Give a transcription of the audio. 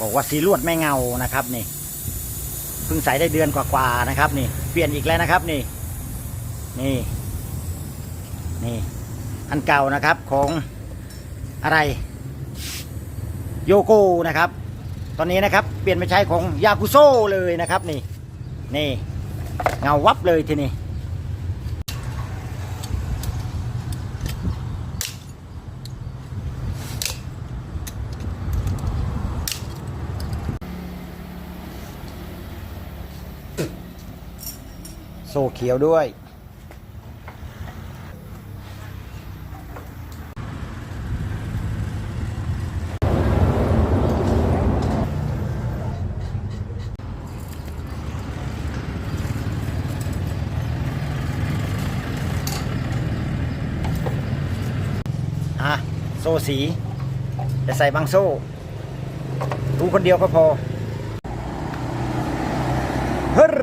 บอกว่าสีลวดไม่เงานะครับนี่เพิ่งใส่ได้เดือนกว่าๆนะครับ นี่ เปลี่ยนอีกแล้วนะครับนี่ นี่นี่อันเก่านะครับของอะไรโยโกนะครับ ตอนนี้นะครับเปลี่ยนไปใช้ของยากุโซเลยนะครับ นี่ นี่เงาวับเลยทีนี้ โซ่เขียวด้วย อะ โซ่สีจะใส่บางโซ่ รู้คนเดียวก็พอ เฮ้ร